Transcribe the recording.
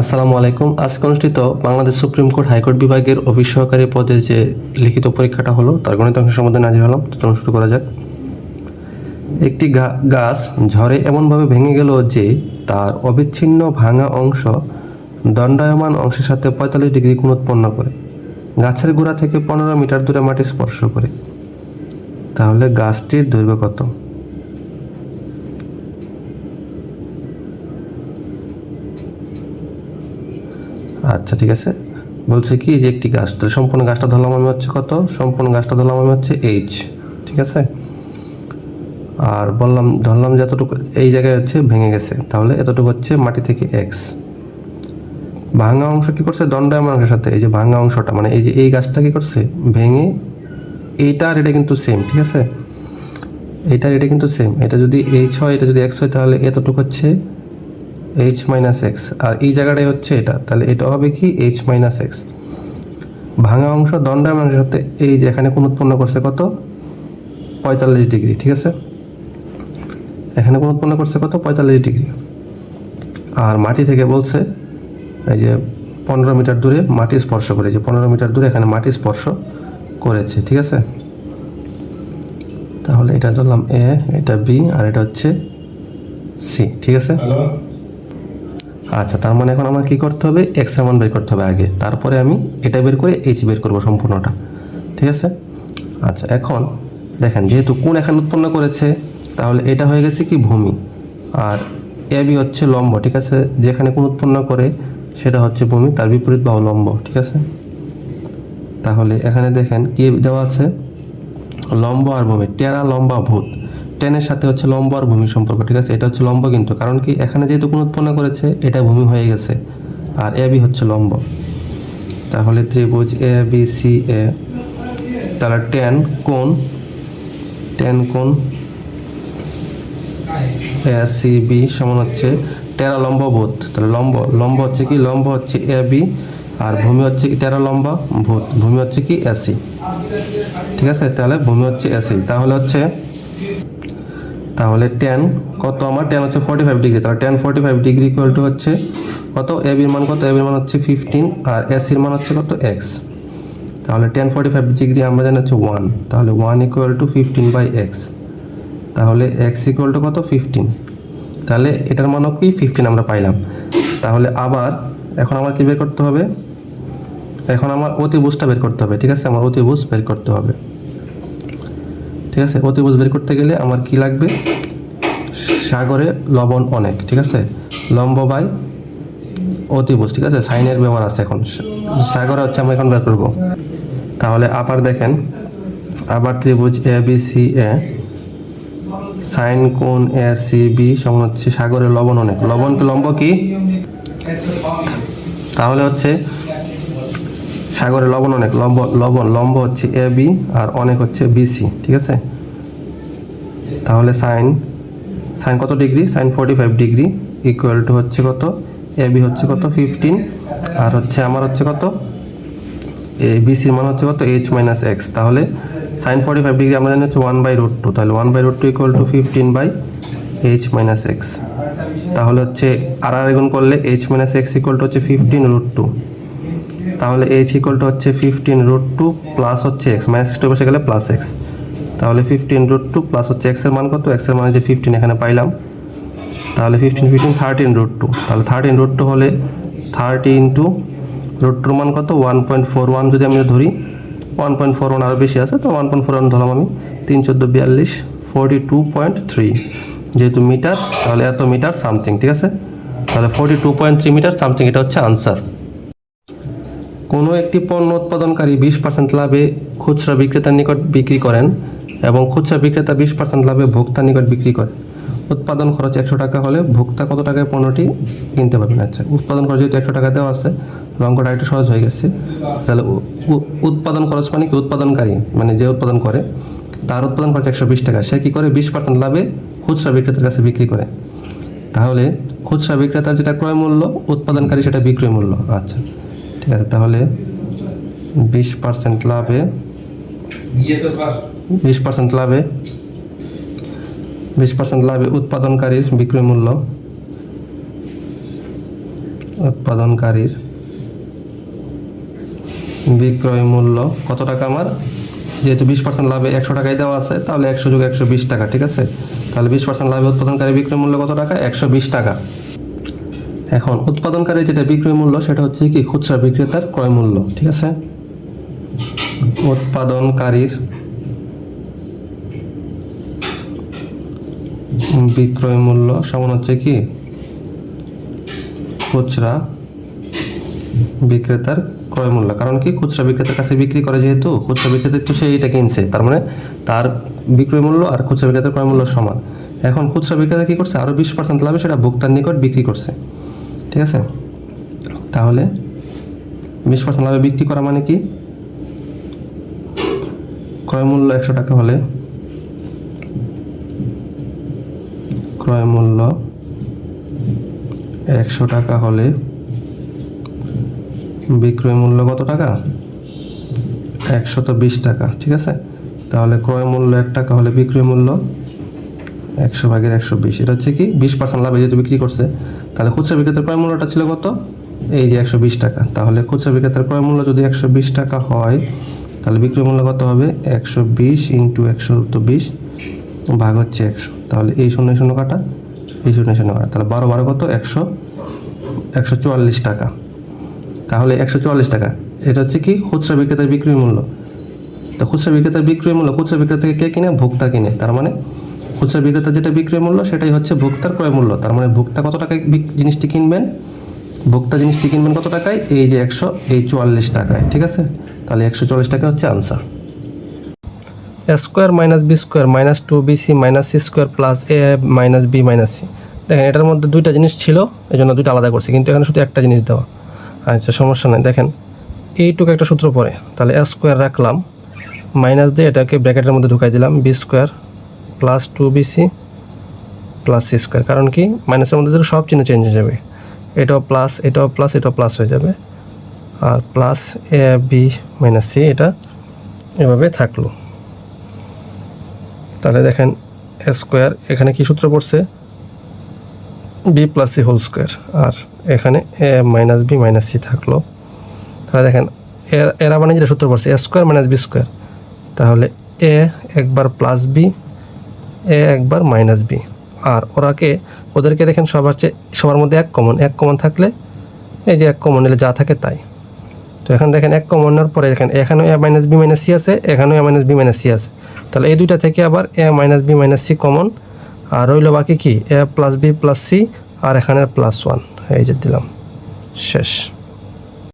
আসসালামু আলাইকুম। আজকে অনুষ্ঠিত Bangladesh supreme court high court বিভাগের অফিস সহকারী পদের যে লিখিত পরীক্ষাটা হলো, তার গণিত অংশ সম্বন্ধে নাজির হলাম। চলুন শুরু করা যাক। একটি গাছ ঝড়ে এমনভাবে ভেঙে গেল যে তার অবিচ্ছিন্ন ভাঙা অংশ দণ্ডায়মান অংশের সাথে পঁয়তাল্লিশ ডিগ্রি কোণ উৎপন্ন করে। গাছের গোড়া থেকে পনেরো মিটার দূরে মাটি স্পর্শ করে। তাহলে গাছটির দৈর্ঘ্য কত? আচ্ছা ঠিক আছে। বলছে কি, যে একটি গাছ, তো সম্পূর্ণ গাছটা ধরলাম আমি হচ্ছে কত? সম্পূর্ণ গাছটা ধরলাম আমি হচ্ছে এইচ ঠিক আছে? আর বললাম, ধরলাম যে এতটুকু এই জায়গায় হচ্ছে ভেঙে গেছে। তাহলে এতটুকু হচ্ছে মাটি থেকে এক্স ভাঙা অংশ কি করছে? দণ্ডায়মান অংশের সাথে, এই যে ভাঙা অংশটা মানে এই যে এই গাছটা কি করছে? ভেঙে এইটা আর এটা কিন্তু সেম ঠিক আছে? এইটা এটা কিন্তু সেম এটা যদি এইচ হয়, এটা যদি এক্স হয়, তাহলে এতটুকু হচ্ছে এইচ মাইনাস এক্স আর এই জায়গাটাই হচ্ছে এটা। তাহলে এটা হবে কি? এইচ মাইনাস এক্স ভাঙা অংশ দণ্ডায়মানের সাথে এই যে এখানে কোন উৎপন্ন করছে কত? পঁয়তাল্লিশ ডিগ্রি, ঠিক আছে? এখানে কোন উৎপন্ন করছে কত? পঁয়তাল্লিশ ডিগ্রি। আর মাটি থেকে বলছে, এই যে পনেরো মিটার দূরে মাটি স্পর্শ করে যে পনেরো মিটার দূরে এখানে মাটি স্পর্শ করেছে, ঠিক আছে? তাহলে এটা ধরলাম এ এটা বি আর এটা হচ্ছে সি ঠিক আছে? আচ্ছা তার মানে এখন আমার কি করতে হবে? এক্স মান বের করতে হবে আগে। তারপরে আমি এটা বের করে এইচ বের করব সম্পূর্ণটা। ঠিক আছে? আচ্ছা এখন দেখেন, যেহেতু কোন এখানে উৎপন্ন করেছে, তাহলে এটা হয়ে গেছে কি ভূমি। আর এ বি হচ্ছে লম্ব, ঠিক আছে? যেখানে কোন উৎপন্ন করে, সেটা হচ্ছে ভূমি, তার বিপরীত বাহু লম্ব, ঠিক আছে? তাহলে এখানে দেখেন কি দেওয়া আছে? লম্ব আর ভূমি, টেরা লম্বা ভূত। টেনের সাথে হচ্ছে লম্ব আর ভূমি সম্পর্ক, ঠিক আছে? এটা হচ্ছে লম্ব কিন্তু, কারণ কি এখানে যেহেতু কোন উৎপন্ন করেছে, এটা ভূমি হয়ে গেছে, আর এ, বি হচ্ছে লম্ব। তাহলে ত্রিভুজ এ, বি, সি, এ, তাহলে টেন কোন টেন কোন এ, সি, বি সমান হচ্ছে টেরা লম্ব ভূত তাহলে লম্ব লম্ব হচ্ছে কি? লম্ব হচ্ছে এ, বি, আর ভূমি হচ্ছে কি টেরা লম্বা ভূত ভূমি হচ্ছে কি এসি ঠিক আছে? তাহলে ভূমি হচ্ছে এসি তাহলে হচ্ছে তাহলে টেন কত আমার? টেন হচ্ছে ফর্টি ফাইভ ডিগ্রি তাহলে tan forty five degree equal to হচ্ছে কত? এ বির মান কত? এ বির মান হচ্ছে ফিফটিন আর এসির মান হচ্ছে কত? এক্স তাহলে টেন ফর্টি ফাইভ ডিগ্রি আমরা জানি হচ্ছে ওয়ান তাহলে one equal to fifteen by x তাহলে এক্স ইকুয়াল টু কত? ফিফটিন তাহলে এটার মানও কি? ফিফটিন আমরা পাইলাম। তাহলে আবার এখন আমার কি বের করতে হবে? এখন আমার অতিভুজটা বের করতে হবে, ঠিক আছে? আমার অতিভুজ বের করতে হবে। ঠিক আছে? অতিভুজ বের করতে গেলে আমার কি লাগবে? সাগরে লবণ অনেক, ঠিক আছে? লম্ব বাই অতিভুজ, ঠিক আছে? সাইনের ব্যবহার আছে এখন। সাগরে হচ্ছে আমরা এখন বের করব। তাহলে আবার দেখেন, আবার ত্রিভুজ A B C A sine কোণ এ সি বি সমান হচ্ছে সাগরে লবণ অনেক। লবণ লম্ব কি? তাহলে হচ্ছে সাগরে লবণ অনেক। লম্ব, লবণ, লম্ব হচ্ছে এ বি আর অনেক হচ্ছে বিসি ঠিক আছে? তাহলে সাইন সাইন কত degree? Sine forty five degree equal to হচ্ছে কত? এ বি হচ্ছে কত? ফিফটিন আর হচ্ছে আমার হচ্ছে কত? এ বিসির মান হচ্ছে কত? এইচ মাইনাস এক্স তাহলে সাইন ফোর্টি ফাইভ ডিগ্রি আমরা জানি হচ্ছে ওয়ান বাই রোড টু তাহলে one by root two equal to fifteen by H minus x তাহলে হচ্ছে আর আর গুণ করলে H minus x equal to হচ্ছে ফিফটিন রুট টু তাহলে এইচ ইকুয়াল টু হচ্ছে ফিফটিন রুট টু প্লাস হচ্ছে এক্স মাইনাস সিক্সটি বসে গেলে প্লাস এক্স তাহলে ফিফটিন রুট টু প্লাস হচ্ছে এক্সের মান কত? এক্সের মান যে ফিফটিন এখানে পাইলাম। তাহলে fifteen fifteen thirteen root two তাহলে থার্টিন রুট টু হলে থার্টি ইন্টু রুট টুর মান কত? ওয়ান পয়েন্ট ফোর ওয়ান যদি আমি ধরি ওয়ান পয়েন্ট ফোর ওয়ান আরও বেশি আছে, তো ওয়ান পয়েন্ট ফোর ওয়ান ধরলাম আমি। তিন চোদ্দ বিয়াল্লিশ ফোরটি টু পয়েন্ট থ্রি যেহেতু মিটার তাহলে এত মিটার সামথিং ঠিক আছে? তাহলে forty two point three metre something এটা হচ্ছে আনসার কোনো একটি পণ্য উৎপাদনকারী বিশ পার্সেন্ট লাভে খুচরা বিক্রেতার নিকট বিক্রি করেন এবং খুচরা বিক্রেতা বিশ পার্সেন্ট লাভে ভোক্তার নিকট বিক্রি করে। উৎপাদন খরচ একশো টাকা হলে ভোক্তা কত টাকায় পণ্যটি কিনতে পারবেন? আচ্ছা উৎপাদন খরচ যেহেতু একশো টাকা দেওয়া আছে অঙ্কটা একটু সহজ হয়ে গেছে। তাহলে উৎপাদন খরচ মানে কি? উৎপাদনকারী মানে যে উৎপাদন করে, তার উৎপাদন খরচ একশো বিশ টাকা। সে কী করে? বিশ পার্সেন্ট লাভে খুচরা বিক্রেতার কাছে বিক্রি করে। তাহলে খুচরা বিক্রেতার যেটা ক্রয় মূল্য, উৎপাদনকারী সেটা বিক্রয় মূল্য। আচ্ছা। ঠিক আছে তাহলে বিশ পার্সেন্ট লাভে বিশ পার্সেন্ট লাভে বিশ পার্সেন্ট লাভে উৎপাদনকারীর বিক্রয় মূল্য উৎপাদনকারীর বিক্রয় মূল্য কত টাকা আমার? যেহেতু বিশ পার্সেন্ট লাভে একশো টাকায় দেওয়া আছে তাহলে একশো যোগ একশো বিশ টাকা ঠিক আছে? তাহলে বিশ পার্সেন্ট লাভে উৎপাদনকারী বিক্রয় মূল্য কত টাকা? একশো বিশ টাকা। এখন উৎপাদনকারীর যেটা বিক্রয় মূল্য, সেটা হচ্ছে কি খুচরা বিক্রেতার ক্রয় মূল্য, ঠিক আছে? উৎপাদনকারীর বিক্রয় মূল্য, সমান হচ্ছে কি? খুচরা বিক্রেতার ক্রয় মূল্য। কারণ কি? খুচরা বিক্রেতার কাছে বিক্রি করে যেহেতু, খুচরা বিক্রেতা তো সে এটা কিনছে, তার মানে তার বিক্রয় মূল্য আর খুচরা বিক্রেতার ক্রয় মূল্য সমান। এখন খুচরা বিক্রেতা কি করছে? আরও বিশ পার্সেন্ট লাভে সেটা ভোক্তার নিকট বিক্রি করছে। ঠিক আছে? তাহলে বিশ পার্সেন্ট লাভে বিক্রি করা মানে কি? ক্রয় মূল্য একশো টাকা হলে ক্রয় মূল্য একশো টাকা হলে বিক্রয় মূল্য কত টাকা? একশত বিশ টাকা, ঠিক আছে? তাহলে ক্রয় মূল্য এক টাকা হলে বিক্রয় মূল্য একশো ভাগের একশো বিশ, এটা হচ্ছে কি? বিশ পার্সেন্ট লাভে যেহেতু বিক্রি করছে তাহলে খুচরা বিক্রেতার ক্রয় মূল্যটা ছিল কত? এই যে একশো বিশ টাকা। তাহলে খুচরা বিক্রেতার ক্রয় মূল্য যদি একশো বিশ টাকা হয়, তাহলে বিক্রয় মূল্য কত হবে? একশো বিশ ইন্টু একশো তো বিশ ভাগ হচ্ছে একশো। তাহলে এই শূন্য শূন্য কাটা, এই শূন্য শূন্য কাটা। তাহলে বারো বারো কত? একশো একশো চুয়াল্লিশ টাকা। তাহলে একশো চুয়াল্লিশ টাকা। এটা হচ্ছে কি? খুচরা বিক্রেতার বিক্রয় মূল্য। তো খুচরা বিক্রেতার বিক্রয় মূল্য, খুচরা বিক্রেতাকে কে কিনে? ভোক্তা কিনে। তার মানে খুচরা বিক্রেতার যেটা বিক্রয় মূল্য, সেটাই হচ্ছে ভোক্তার ক্রয় মূল্য। তার মানে ভোক্তা কত টাকায় জিনিসটি কিনবেন? ভোক্তা জিনিসটি কিনবেন কত টাকায়? এই যে একশো, এই চুয়াল্লিশ টাকায়, ঠিক আছে? তাহলে একশো চল্লিশ টাকা হচ্ছে answer A square minus B square minus two B C minus C square plus A minus B minus C দেখেন, এটার মধ্যে দুইটা জিনিস ছিল এই জন্য দুইটা আলাদা করছি, কিন্তু এখানে শুধু একটা জিনিস দেওয়া। আচ্ছা সমস্যা নেই, দেখেন। এইটুকু একটা সূত্র পড়ে। তাহলে এ স্কোয়ার রাখলাম মাইনাস দিয়ে এটাকে ব্র্যাকেটের মধ্যে ঢুকাই দিলাম B square plus two B C plus C square কারণ কি? মাইনাসের মধ্যে সব চিহ্ন চেঞ্জ হয়ে যাবে। এটাও প্লাস এটাও প্লাস এটাও প্লাস হয়ে যাবে। আর plus A B minus C এটা এভাবে থাকল। তাহলে দেখেন এ স্কোয়ার এখানে কি সূত্র পড়ছে? B plus C whole square আর এখানে A minus B minus C থাকল। তাহলে দেখেন, এর এর আবার যেটা সূত্র পড়ছে A square minus B square তাহলে এ একবার প্লাস বি এ একবার মাইনাস বি আর ওরাকে, ওদেরকে দেখেন সবার চেয়ে, সবার মধ্যে এক কমন এক কমন থাকলে এই যে এক কমন নিলে যা থাকে তাই। তো এখন দেখেন এক কমনের পরে দেখেন এখানেও A minus B minus C আছে, এখানেও A minus B minus C আছে। তাহলে এই দুইটা থেকে আবার A minus B minus C common আর রইল বাকি কি? A plus B plus C আর এখানে প্লাস ওয়ান এই যে দিলাম। শেষ।